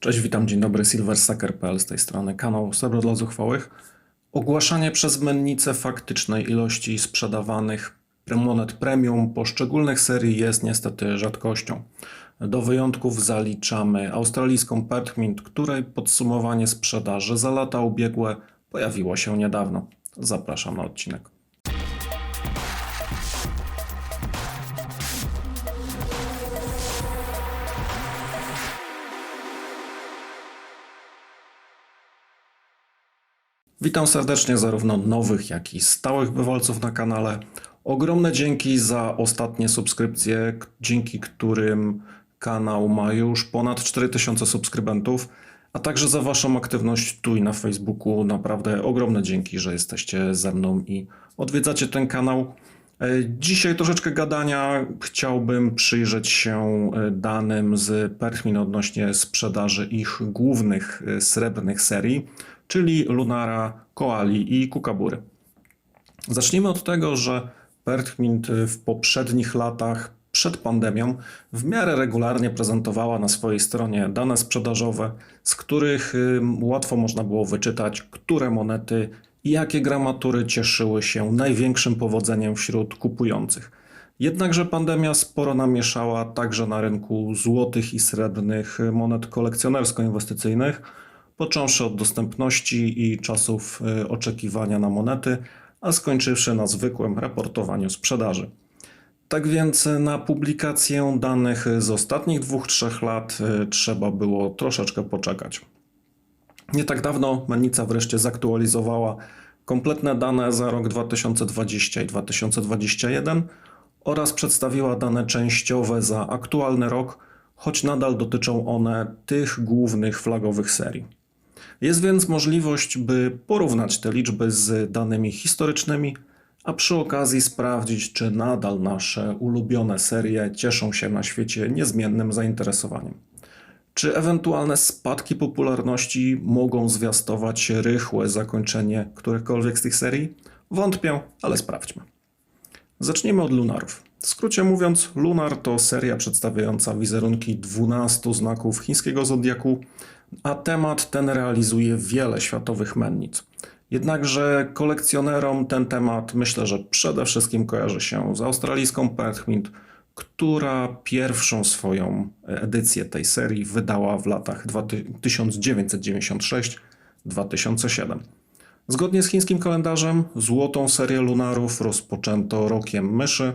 Cześć, witam, dzień dobry, silversucker.pl z tej strony, kanał Srebro dla Zuchwałych. Ogłaszanie przez mennicę faktycznej ilości sprzedawanych monet premium poszczególnych serii jest niestety rzadkością. Do wyjątków zaliczamy australijską Perthmint, której podsumowanie sprzedaży za lata ubiegłe pojawiło się niedawno. Zapraszam na odcinek. Witam serdecznie zarówno nowych, jak i stałych bywalców na kanale. Ogromne dzięki za ostatnie subskrypcje, dzięki którym kanał ma już ponad 4000 subskrybentów, a także za Waszą aktywność tu i na Facebooku. Naprawdę ogromne dzięki, że jesteście ze mną i odwiedzacie ten kanał. E, Dzisiaj troszeczkę gadania. Chciałbym przyjrzeć się e, danym z Perchmin odnośnie sprzedaży ich głównych e, srebrnych serii, czyli Lunara, Koali i Kukabury. Zacznijmy od tego, że Perchmint w poprzednich latach przed pandemią w miarę regularnie prezentowała na swojej stronie dane sprzedażowe, z których łatwo można było wyczytać, które monety i jakie gramatury cieszyły się największym powodzeniem wśród kupujących. Jednakże pandemia sporo namieszała także na rynku złotych i srebrnych monet kolekcjonersko-inwestycyjnych, począwszy od dostępności i czasów y, oczekiwania na monety, a skończywszy na zwykłym raportowaniu sprzedaży. Tak więc y, na publikację danych z ostatnich dwóch, trzech lat y, trzeba było troszeczkę poczekać. Nie tak dawno Mennica wreszcie zaktualizowała kompletne dane za rok 2020 i 2021 oraz przedstawiła dane częściowe za aktualny rok, choć nadal dotyczą one tych głównych flagowych serii. Jest więc możliwość, by porównać te liczby z danymi historycznymi, a przy okazji sprawdzić, czy nadal nasze ulubione serie cieszą się na świecie niezmiennym zainteresowaniem. Czy ewentualne spadki popularności mogą zwiastować rychłe zakończenie którekolwiek z tych serii? Wątpię, ale sprawdźmy. Zacznijmy od lunarów. W skrócie mówiąc, lunar to seria przedstawiająca wizerunki 12 znaków chińskiego zodiaku, a temat ten realizuje wiele światowych mennic. Jednakże kolekcjonerom ten temat myślę, że przede wszystkim kojarzy się z australijską Perthmint, która pierwszą swoją edycję tej serii wydała w latach 1996-2007. Zgodnie z chińskim kalendarzem, złotą serię lunarów rozpoczęto rokiem myszy,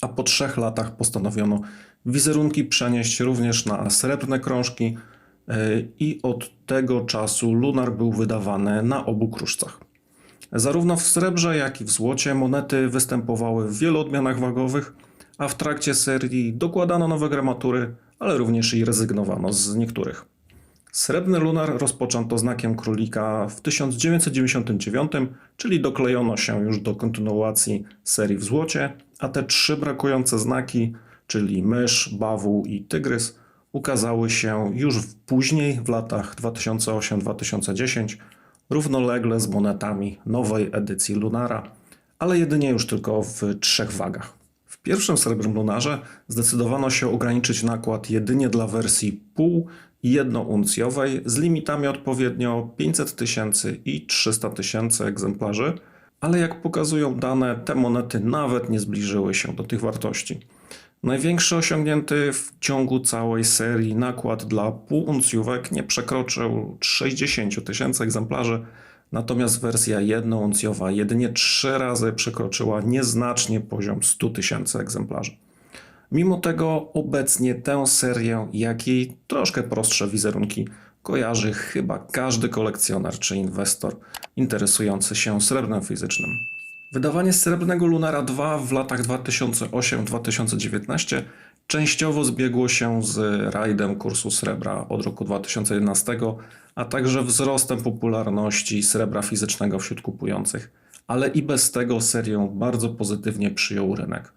a po trzech latach postanowiono wizerunki przenieść również na srebrne krążki i od tego czasu lunar był wydawany na obu kruszcach. Zarówno w srebrze, jak i w złocie monety występowały w wielu odmianach wagowych, a w trakcie serii dokładano nowe gramatury, ale również i rezygnowano z niektórych. Srebrny lunar rozpoczęto znakiem królika w 1999, czyli doklejono się już do kontynuacji serii w złocie, a te trzy brakujące znaki, czyli mysz, bawu i tygrys, ukazały się już później w latach 2008-2010, równolegle z monetami nowej edycji Lunara, ale jedynie już tylko w trzech wagach. W pierwszym srebrnym lunarze zdecydowano się ograniczyć nakład jedynie dla wersji pół i jednouncjowej z limitami odpowiednio 500 tysięcy i 300 tysięcy egzemplarzy, ale jak pokazują dane, te monety nawet nie zbliżyły się do tych wartości. Największy osiągnięty w ciągu całej serii nakład dla półuncjówek nie przekroczył 60 tysięcy egzemplarzy, natomiast wersja jednouncjowa jedynie trzy razy przekroczyła nieznacznie poziom 100 tysięcy egzemplarzy. Mimo tego obecnie tę serię, jak i troszkę prostsze wizerunki, kojarzy chyba każdy kolekcjoner czy inwestor interesujący się srebrnem fizycznym. Wydawanie srebrnego Lunara 2 w latach 2008-2019 częściowo zbiegło się z rajdem kursu srebra od roku 2011, a także wzrostem popularności srebra fizycznego wśród kupujących, ale i bez tego serię bardzo pozytywnie przyjął rynek.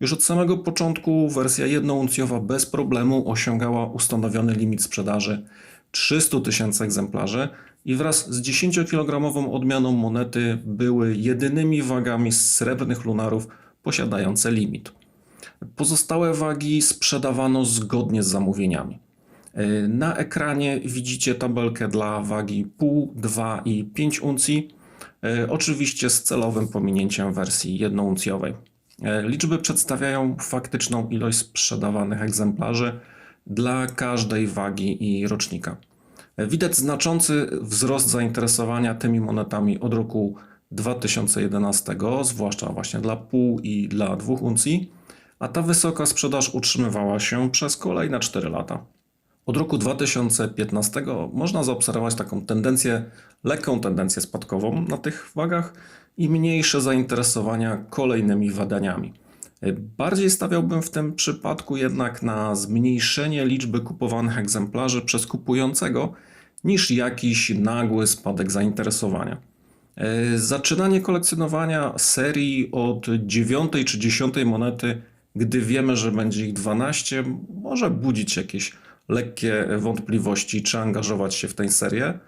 Już od samego początku wersja jednouncjowa bez problemu osiągała ustanowiony limit sprzedaży 300 tysięcy egzemplarzy i wraz z 10-kilogramową odmianą monety były jedynymi wagami z srebrnych lunarów posiadające limit. Pozostałe wagi sprzedawano zgodnie z zamówieniami. E, Na ekranie widzicie tabelkę dla wagi pół, 2 i 5 uncji, e, oczywiście z celowym pominięciem wersji jednouncjowej. E, Liczby przedstawiają faktyczną ilość sprzedawanych egzemplarzy dla każdej wagi i rocznika. Widać znaczący wzrost zainteresowania tymi monetami od roku 2011, zwłaszcza właśnie dla pół i dla dwóch uncji, a ta wysoka sprzedaż utrzymywała się przez kolejne 4 lata. Od roku 2015 można zaobserwować taką tendencję, lekką tendencję spadkową na tych wagach i mniejsze zainteresowania kolejnymi wydaniami. Bardziej stawiałbym w tym przypadku jednak na zmniejszenie liczby kupowanych egzemplarzy przez kupującego niż jakiś nagły spadek zainteresowania. Zaczynanie kolekcjonowania serii od 9 czy 10 monety, gdy wiemy, że będzie ich 12, może budzić jakieś lekkie wątpliwości, czy angażować się w tę serię.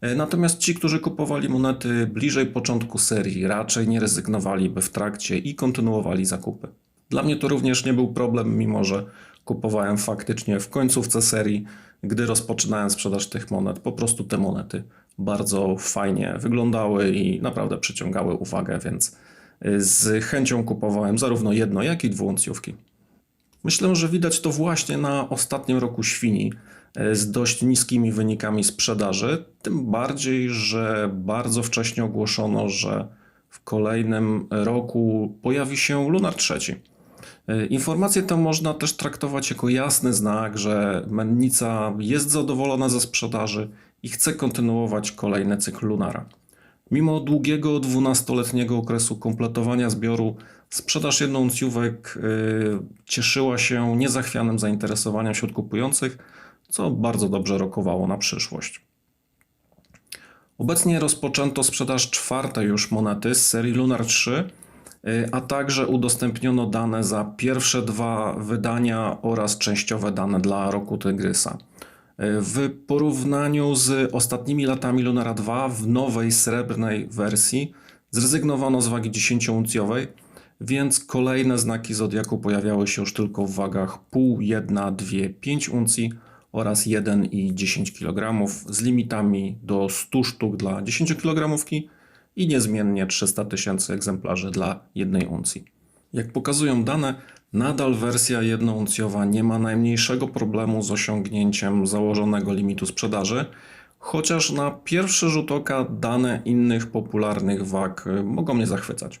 E, Natomiast ci, którzy kupowali monety bliżej początku serii, raczej nie rezygnowaliby w trakcie i kontynuowali zakupy. Dla mnie to również nie był problem, mimo że kupowałem faktycznie w końcówce serii, gdy rozpoczynałem sprzedaż tych monet. Po prostu te monety bardzo fajnie wyglądały i naprawdę przyciągały uwagę, więc y, z chęcią kupowałem zarówno jedno, jak i dwuuncjówki. Myślę, że widać to właśnie na ostatnim roku świni e, z dość niskimi wynikami sprzedaży. Tym bardziej, że bardzo wcześnie ogłoszono, że w kolejnym roku pojawi się Lunar III. E, Informację tę można też traktować jako jasny znak, że mennica jest zadowolona ze sprzedaży i chce kontynuować kolejny cykl Lunara. Mimo długiego 12-letniego okresu kompletowania zbioru, sprzedaż jednouncjówek y, cieszyła się niezachwianym zainteresowaniem wśród kupujących, co bardzo dobrze rokowało na przyszłość. Obecnie rozpoczęto sprzedaż czwartej już monety z serii Lunar 3, y, a także udostępniono dane za pierwsze dwa wydania oraz częściowe dane dla roku Tygrysa. W porównaniu z ostatnimi latami Lunara 2 w nowej srebrnej wersji zrezygnowano z wagi 10-uncjowej, więc kolejne znaki Zodiaku pojawiały się już tylko w wagach pół, 1, 2, 5 uncji oraz 1 i 10 kg z limitami do 100 sztuk dla 10 kg i niezmiennie 300 tysięcy egzemplarzy dla 1 uncji. Jak pokazują dane, nadal wersja jednouncjowa nie ma najmniejszego problemu z osiągnięciem założonego limitu sprzedaży, chociaż na pierwszy rzut oka dane innych popularnych wag y, mogą mnie zachwycać.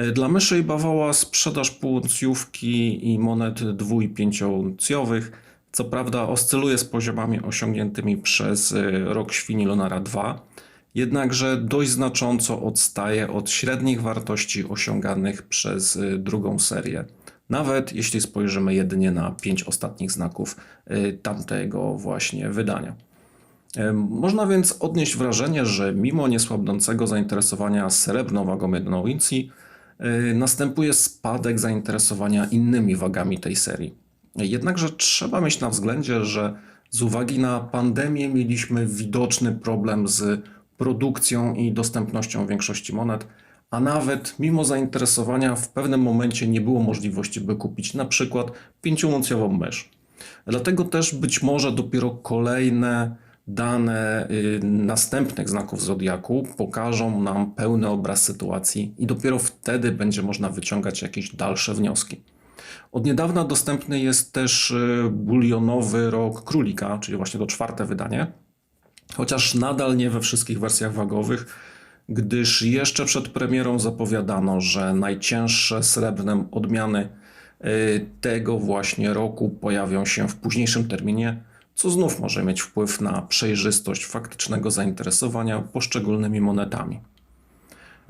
Y, Dla myszy i bawała sprzedaż półuncjówki i monet dwu i pięciouncjowych co prawda oscyluje z poziomami osiągniętymi przez y, rok świni Lunara 2, jednakże dość znacząco odstaje od średnich wartości osiąganych przez y, drugą serię. Nawet jeśli spojrzymy jedynie na pięć ostatnich znaków y, tamtego właśnie wydania. Em, Można więc odnieść wrażenie, że mimo niesłabnącego zainteresowania srebrną wagą jedną uncji, y, następuje spadek zainteresowania innymi wagami tej serii. Jednakże trzeba mieć na względzie, że z uwagi na pandemię mieliśmy widoczny problem z produkcją i dostępnością większości monet, a nawet mimo zainteresowania w pewnym momencie nie było możliwości, by kupić na przykład pięciouncjową mysz. Dlatego też być może dopiero kolejne dane y, następnych znaków Zodiaku pokażą nam pełny obraz sytuacji i dopiero wtedy będzie można wyciągać jakieś dalsze wnioski. Od niedawna dostępny jest też y, bulionowy rok królika, czyli właśnie to czwarte wydanie, chociaż nadal nie we wszystkich wersjach wagowych, gdyż jeszcze przed premierą zapowiadano, że najcięższe srebrne odmiany y, tego właśnie roku pojawią się w późniejszym terminie, co znów może mieć wpływ na przejrzystość faktycznego zainteresowania poszczególnymi monetami.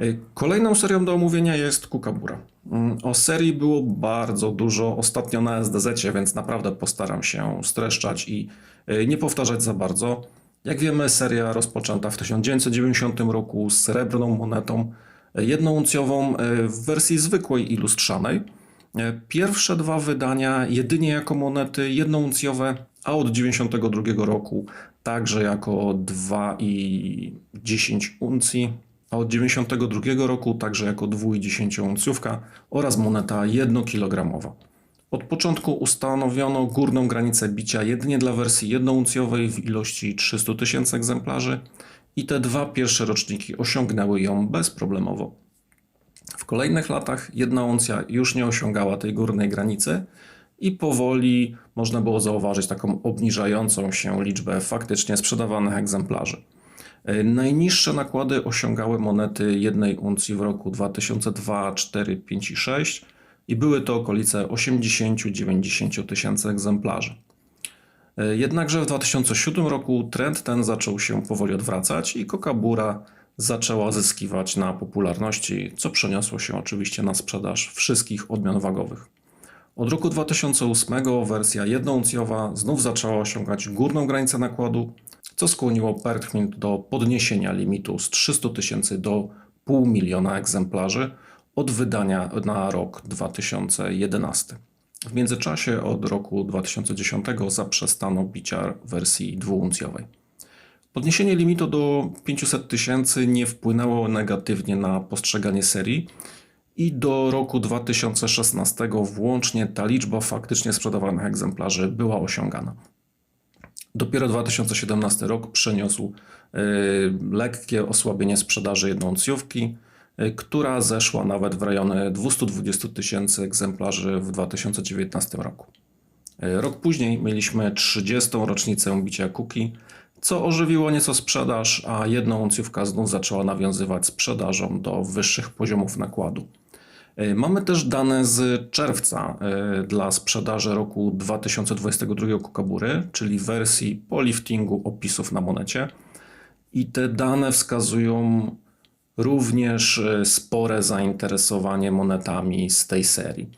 Y, Kolejną serią do omówienia jest Kukabura. Mm, O serii było bardzo dużo ostatnio na SDZ, więc naprawdę postaram się streszczać i y, nie powtarzać za bardzo. Jak wiemy, seria rozpoczęta w 1990 roku z srebrną monetą y, jednouncjową y, w wersji zwykłej i lustrzanej. Y, Pierwsze dwa wydania jedynie jako monety jednouncjowe, a od 1992 roku także jako 2 i 10 uncji, a od 1992 roku także jako 2 i 10 uncjówka oraz moneta 1 kilogramowa. Od początku ustanowiono górną granicę bicia jedynie dla wersji jednouncjowej w ilości 300 tysięcy egzemplarzy i te dwa pierwsze roczniki osiągnęły ją bezproblemowo. W kolejnych latach jedna uncja już nie osiągała tej górnej granicy i powoli można było zauważyć taką obniżającą się liczbę faktycznie sprzedawanych egzemplarzy. E, Najniższe nakłady osiągały monety jednej uncji w roku 2002, 4, 5 i 6 i były to okolice 80-90 tysięcy egzemplarzy. E, Jednakże w 2007 roku trend ten zaczął się powoli odwracać i Kokabura zaczęła zyskiwać na popularności, co przeniosło się oczywiście na sprzedaż wszystkich odmian wagowych. Od roku 2008 wersja jednouncjowa znów zaczęła osiągać górną granicę nakładu, co skłoniło Pertchment do podniesienia limitu z 300 tysięcy do pół miliona egzemplarzy od wydania na rok 2011. W międzyczasie od roku 2010 zaprzestano bicia wersji dwuuncjowej. Podniesienie limitu do 500 tysięcy nie wpłynęło negatywnie na postrzeganie serii i do roku 2016 włącznie ta liczba faktycznie sprzedawanych egzemplarzy była osiągana. Dopiero 2017 rok przyniósł y, lekkie osłabienie sprzedaży jednouncjówki, która zeszła nawet w rejony 220 tysięcy egzemplarzy w 2019 roku. Y, Rok później mieliśmy 30. rocznicę bicia Kuki, co ożywiło nieco sprzedaż, a jednouncjówka znów zaczęła nawiązywać sprzedażą do wyższych poziomów nakładu. Y, Mamy też dane z czerwca dla sprzedaży roku 2022 Kukabury, czyli wersji po liftingu opisów na monecie. I te dane wskazują również y, spore zainteresowanie monetami z tej serii.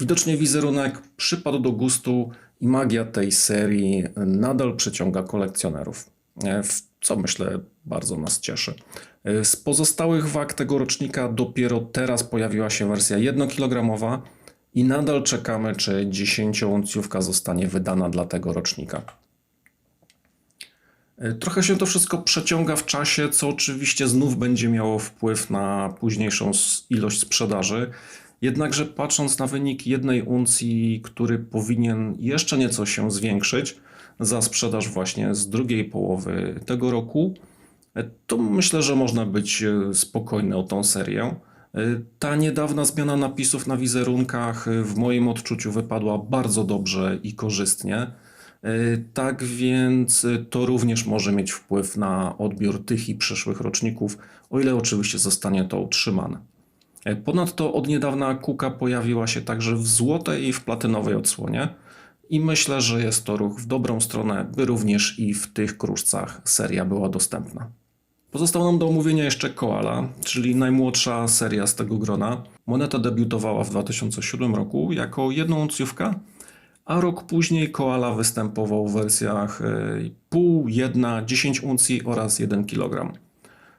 Widocznie wizerunek przypadł do gustu i magia tej serii nadal przyciąga kolekcjonerów, e, co myślę bardzo nas cieszy. E, Z pozostałych wag tego rocznika dopiero teraz pojawiła się wersja 1-kilogramowa i nadal czekamy, czy 10-uncjówka zostanie wydana dla tego rocznika. E, Trochę się to wszystko przeciąga w czasie, co oczywiście znów będzie miało wpływ na późniejszą ilość sprzedaży. Jednakże patrząc na wynik jednej uncji, który powinien jeszcze nieco się zwiększyć za sprzedaż właśnie z drugiej połowy tego roku, e, to myślę, że można być e, spokojny o tą serię. Ta niedawna zmiana napisów na wizerunkach w moim odczuciu wypadła bardzo dobrze i korzystnie. E, Tak więc e, to również może mieć wpływ na odbiór tych i przyszłych roczników, o ile oczywiście zostanie to utrzymane. E, Ponadto od niedawna Kuka pojawiła się także w złotej i w platynowej odsłonie i myślę, że jest to ruch w dobrą stronę, by również i w tych kruszcach seria była dostępna. Pozostało nam do omówienia jeszcze Koala, czyli najmłodsza seria z tego grona. Moneta debiutowała w 2007 roku jako jednouncjówka, a rok później Koala występował w wersjach e, pół, jedna, 10 uncji oraz 1 kg.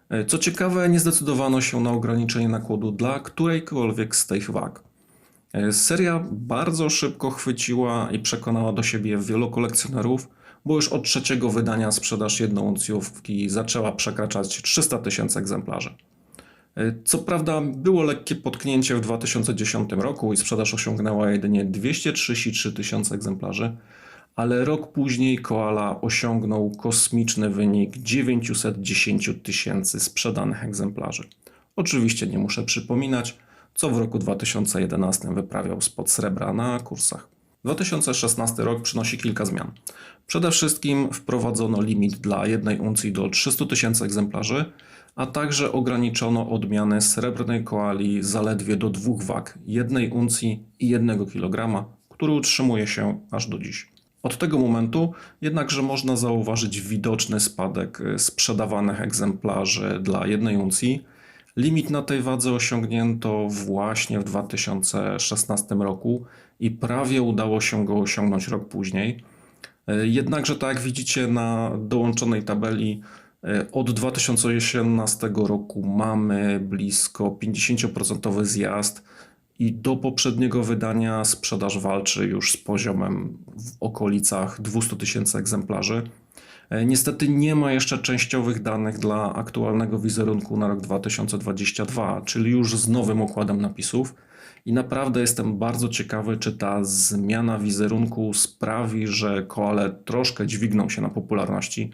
E, Co ciekawe, nie zdecydowano się na ograniczenie nakładu dla którejkolwiek z tych wag. E, Seria bardzo szybko chwyciła i przekonała do siebie wielu kolekcjonerów, bo już od trzeciego wydania sprzedaż jednouncjówki zaczęła przekraczać 300 tysięcy egzemplarzy. E, Co prawda było lekkie potknięcie w 2010 roku i sprzedaż osiągnęła jedynie 233 tysiące egzemplarzy, ale rok później Koala osiągnął kosmiczny wynik 910 tysięcy sprzedanych egzemplarzy. Oczywiście nie muszę przypominać, co w roku 2011 wyprawiał spod srebra na kursach. 2016 rok przynosi kilka zmian. Przede wszystkim wprowadzono limit dla jednej uncji do 300 tysięcy egzemplarzy, a także ograniczono odmianę srebrnej koali zaledwie do dwóch wag, jednej uncji i jednego kilograma, który utrzymuje się aż do dziś. Od tego momentu jednakże można zauważyć widoczny spadek y, sprzedawanych egzemplarzy dla jednej uncji. Limit na tej wadze osiągnięto właśnie w 2016 roku i prawie udało się go osiągnąć rok później. E, Jednakże, tak jak widzicie na dołączonej tabeli, e, od 2018 roku mamy blisko 50% zjazd i do poprzedniego wydania sprzedaż walczy już z poziomem w okolicach 200 tysięcy egzemplarzy. E, Niestety nie ma jeszcze częściowych danych dla aktualnego wizerunku na rok 2022, czyli już z nowym układem napisów. I naprawdę jestem bardzo ciekawy, czy ta zmiana wizerunku sprawi, że koale troszkę dźwigną się na popularności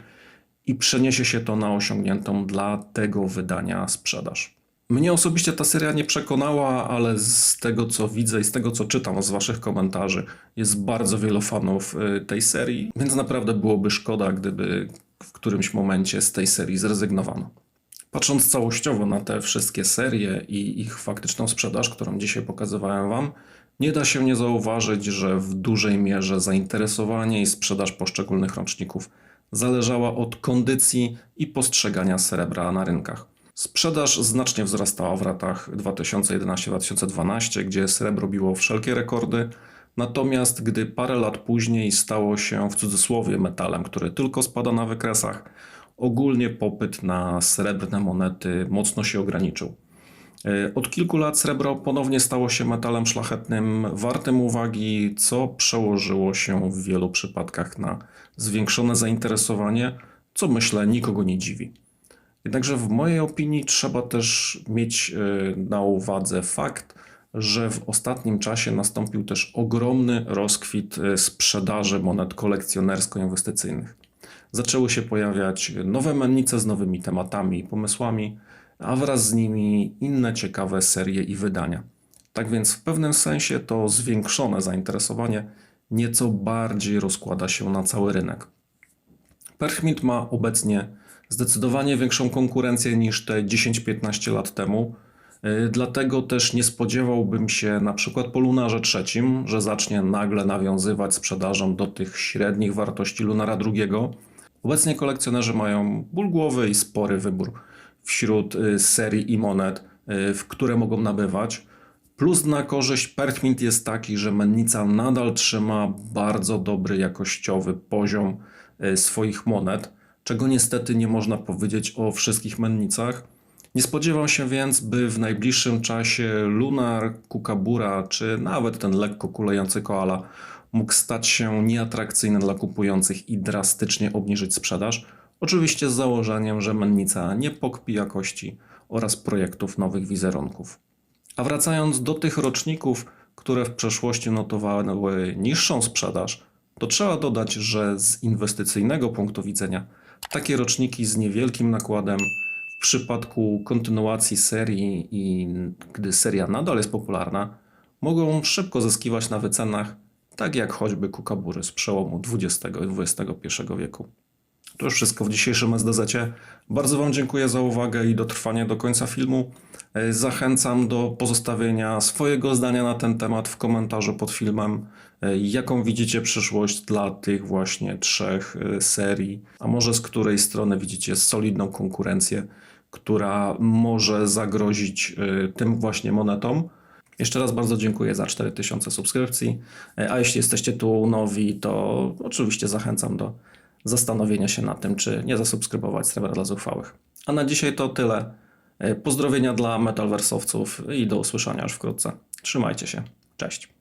i przeniesie się to na osiągniętą dla tego wydania sprzedaż. Mnie osobiście ta seria nie przekonała, ale z tego co widzę i z tego co czytam z Waszych komentarzy, jest bardzo wielu fanów y, tej serii, więc naprawdę byłoby szkoda, gdyby w którymś momencie z tej serii zrezygnowano. Patrząc całościowo na te wszystkie serie i ich faktyczną sprzedaż, którą dzisiaj pokazywałem Wam, nie da się nie zauważyć, że w dużej mierze zainteresowanie i sprzedaż poszczególnych roczników zależała od kondycji i postrzegania srebra na rynkach. Sprzedaż znacznie wzrastała w latach 2011-2012, gdzie srebro biło wszelkie rekordy, natomiast gdy parę lat później stało się w cudzysłowie metalem, który tylko spada na wykresach, ogólnie popyt na srebrne monety mocno się ograniczył. E, Od kilku lat srebro ponownie stało się metalem szlachetnym, wartym uwagi, co przełożyło się w wielu przypadkach na zwiększone zainteresowanie, co myślę nikogo nie dziwi. Jednakże w mojej opinii trzeba też mieć e, na uwadze fakt, że w ostatnim czasie nastąpił też ogromny rozkwit e, sprzedaży monet kolekcjonersko-inwestycyjnych. Zaczęły się pojawiać nowe mennice z nowymi tematami i pomysłami, a wraz z nimi inne ciekawe serie i wydania. Tak więc w pewnym sensie to zwiększone zainteresowanie nieco bardziej rozkłada się na cały rynek. Perchmit ma obecnie zdecydowanie większą konkurencję niż te 10-15 lat temu. Yy, Dlatego też nie spodziewałbym się na przykład po Lunarze trzecim, że zacznie nagle nawiązywać sprzedażą do tych średnich wartości Lunara II. Obecnie kolekcjonerzy mają ból głowy i spory wybór wśród y, serii i monet, y, w które mogą nabywać. Plus na korzyść Perchmint jest taki, że mennica nadal trzyma bardzo dobry jakościowy poziom y, swoich monet, czego niestety nie można powiedzieć o wszystkich mennicach. Nie spodziewam się więc, by w najbliższym czasie Lunar, Kukabura czy nawet ten lekko kulejący koala mógł stać się nieatrakcyjny dla kupujących i drastycznie obniżyć sprzedaż. Oczywiście z założeniem, że mennica nie pokpi jakości oraz projektów nowych wizerunków. A wracając do tych roczników, które w przeszłości notowały niższą sprzedaż, to trzeba dodać, że z inwestycyjnego punktu widzenia takie roczniki z niewielkim nakładem w przypadku kontynuacji serii i gdy seria nadal jest popularna, mogą szybko zyskiwać na wycenach, tak jak choćby kukabury z przełomu XX i XXI wieku. To już wszystko w dzisiejszym SDZ. Bardzo Wam dziękuję za uwagę i dotrwanie do końca filmu. E, Zachęcam do pozostawienia swojego zdania na ten temat w komentarzu pod filmem. E, Jaką widzicie przyszłość dla tych właśnie trzech e, serii, a może z której strony widzicie solidną konkurencję, która może zagrozić tym właśnie monetom. Jeszcze raz bardzo dziękuję za 4000 subskrypcji, a jeśli jesteście tu nowi, to oczywiście zachęcam do zastanowienia się nad tym, czy nie zasubskrybować Srebra dla Zuchwałych. A na dzisiaj to tyle. E, Pozdrowienia dla metalwersowców i do usłyszenia już wkrótce. Trzymajcie się. Cześć.